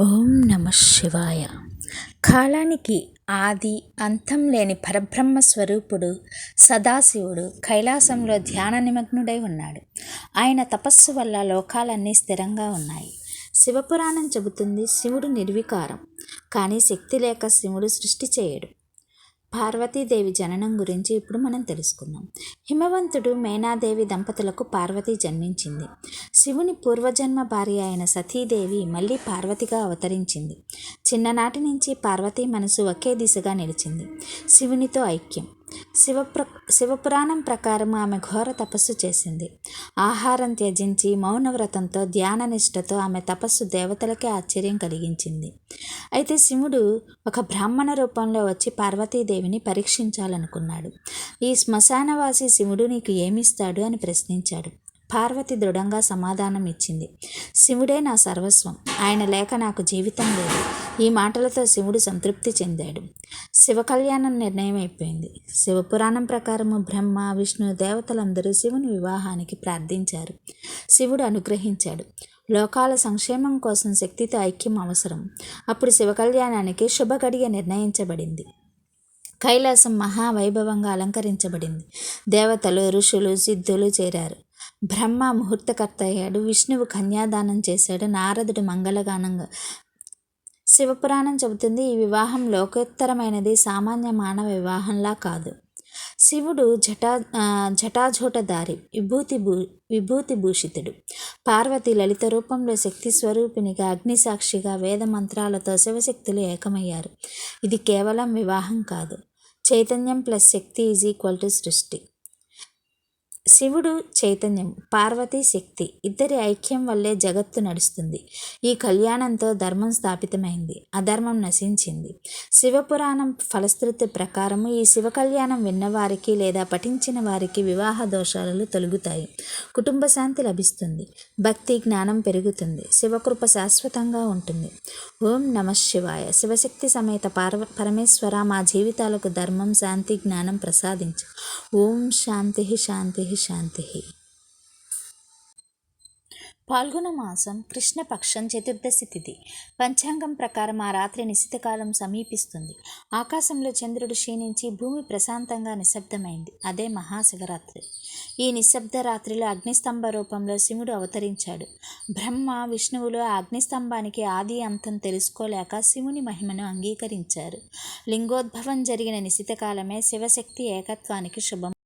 ఓం నమ శివాయ. కాలానికి ఆది అంతం లేని పరబ్రహ్మ స్వరూపుడు సదాశివుడు కైలాసంలో ధ్యాన నిమగ్నుడై ఉన్నాడు. ఆయన తపస్సు వల్ల లోకాలన్నీ స్థిరంగా ఉన్నాయి. శివపురాణం చెబుతుంది శివుడు నిర్వికారం. కానీ శక్తి లేక శివుడు సృష్టి చేయడు. పార్వతీదేవి జననం గురించి ఇప్పుడు మనం తెలుసుకుందాం. హిమవంతుడు మేనాదేవి దంపతులకు పార్వతి జన్మించింది. శివుని పూర్వజన్మ భార్య అయిన సతీదేవి మళ్ళీ పార్వతిగా అవతరించింది. చిన్ననాటి నుంచి పార్వతి మనసు ఒకే దిశగా నిలిచింది. శివునితో ఐక్యం. శివప్ర శివపురాణం ప్రకారం ఆమె ఘోర తపస్సు చేసింది. ఆహారం త్యజించి మౌనవ్రతంతో ధ్యాన నిష్టతో ఆమె తపస్సు దేవతలకే ఆశ్చర్యం కలిగించింది. అయితే శివుడు ఒక బ్రాహ్మణ రూపంలో వచ్చి పార్వతీదేవిని పరీక్షించాలనుకున్నాడు. ఈ శ్మశానవాసి శివుడు నీకు ఏమిస్తాడు అని ప్రశ్నించాడు. పార్వతి దృఢంగా సమాధానం ఇచ్చింది శివుడే నా సర్వస్వం. ఆయన లేక నాకు జీవితం లేదు. ఈ మాటలతో శివుడు సంతృప్తి చెందాడు. శివ కళ్యాణం నిర్ణయం అయిపోయింది శివపురాణం ప్రకారము బ్రహ్మ విష్ణు దేవతలందరూ శివుని వివాహానికి ప్రార్థించారు. శివుడు అనుగ్రహించాడు. లోకాల సంక్షేమం కోసం శక్తితో ఐక్యం అవసరం. అప్పుడు శివ కళ్యాణానికి శుభగడియ నిర్ణయించబడింది. కైలాసం మహావైభవంగా అలంకరించబడింది. దేవతలు ఋషులు సిద్ధులు చేరారు. బ్రహ్మ ముహూర్తకర్త అయ్యాడు. విష్ణువు కన్యాదానం చేశాడు. నారదుడు మంగళగానంగా శివపురాణం చెబుతుంది ఈ వివాహం లోకోత్తరమైనది సామాన్య మానవ వివాహంలా కాదు. శివుడు జటా జటాజోటదారి విభూతి భూ విభూతి భూషితుడు. పార్వతి లలిత రూపంలో శక్తి స్వరూపినిగా అగ్నిసాక్షిగా వేద మంత్రాలతో శివశక్తులు ఏకమయ్యారు. ఇది కేవలం వివాహం కాదు. చైతన్యం ప్లస్ శక్తి ఈజ్ ఈక్వల్ టు సృష్టి. శివుడు చైతన్యం పార్వతి శక్తి ఇద్దరి ఐక్యం వల్లే జగత్తు నడుస్తుంది. ఈ కళ్యాణంతో ధర్మం స్థాపితమైంది అధర్మం నశించింది. శివపురాణం ఫలశ్రుతి ప్రకారము ఈ శివ కళ్యాణం విన్నవారికి లేదా పఠించిన వారికి వివాహ దోషాలు తొలుగుతాయి. కుటుంబ శాంతి లభిస్తుంది భక్తి జ్ఞానం పెరుగుతుంది శివకృప శాశ్వతంగా ఉంటుంది. ఓం నమ శివాయ. శివశక్తి సమేత పార్వ పరమేశ్వర మా జీవితాలకు ధర్మం శాంతి జ్ఞానం ప్రసాదించు. ఓం శాంతి శాంతి శాంతి. పాల్గొన మాసం కృష్ణపక్షం చతుర్దశి తిథి పంచాంగం ప్రకారం ఆ రాత్రి నిశితకాలం సమీపిస్తుంది. ఆకాశంలో చంద్రుడు క్షీణించి భూమి ప్రశాంతంగా నిశ్శబ్దమైంది. అదే మహాశివరాత్రి. ఈ నిశ్శబ్ద రాత్రిలో అగ్నిస్తంభ రూపంలో శివుడు అవతరించాడు. బ్రహ్మ విష్ణువులు ఆ అగ్నిస్తంభానికి ఆది అంతం తెలుసుకోలేక శివుని మహిమను అంగీకరించారు. లింగోద్భవం జరిగిన నిశితకాలమే శివశక్తి ఏకత్వానికి శుభం.